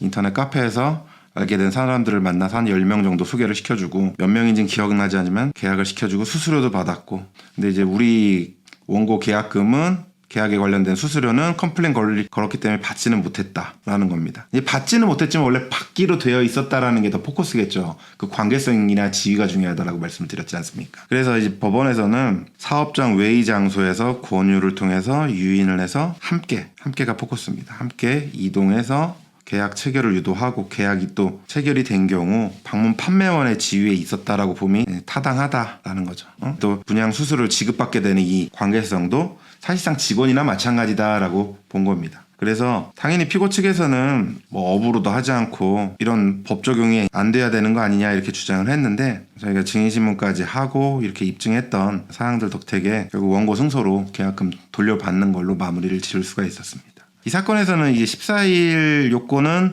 인터넷 카페에서 알게 된 사람들을 만나서 한 10명 정도 소개를 시켜주고 몇 명인지는 기억나지 않지만 계약을 시켜주고 수수료도 받았고 근데 이제 우리 원고 계약금은 계약에 관련된 수수료는 컴플레인 걸, 걸었기 때문에 받지는 못했다라는 겁니다. 이제 받지는 못했지만 원래 받기로 되어 있었다라는 게 더 포커스겠죠. 그 관계성이나 지위가 중요하다라고 말씀을 드렸지 않습니까? 그래서 이제 법원에서는 사업장 외의 장소에서 권유를 통해서 유인을 해서 함께 함께가 포커스입니다. 함께 이동해서 계약 체결을 유도하고 계약이 또 체결이 된 경우 방문 판매원의 지위에 있었다라고 봄이 타당하다라는 거죠. 어? 또 분양 수수료를 지급받게 되는 이 관계성도 사실상 직원이나 마찬가지다라고 본 겁니다. 그래서 당연히 피고 측에서는 뭐 업으로도 하지 않고 이런 법 적용이 안 돼야 되는 거 아니냐 이렇게 주장을 했는데 저희가 증인신문까지 하고 이렇게 입증했던 사항들 덕택에 결국 원고 승소로 계약금 돌려받는 걸로 마무리를 지을 수가 있었습니다. 이 사건에서는 이제 14일 요건은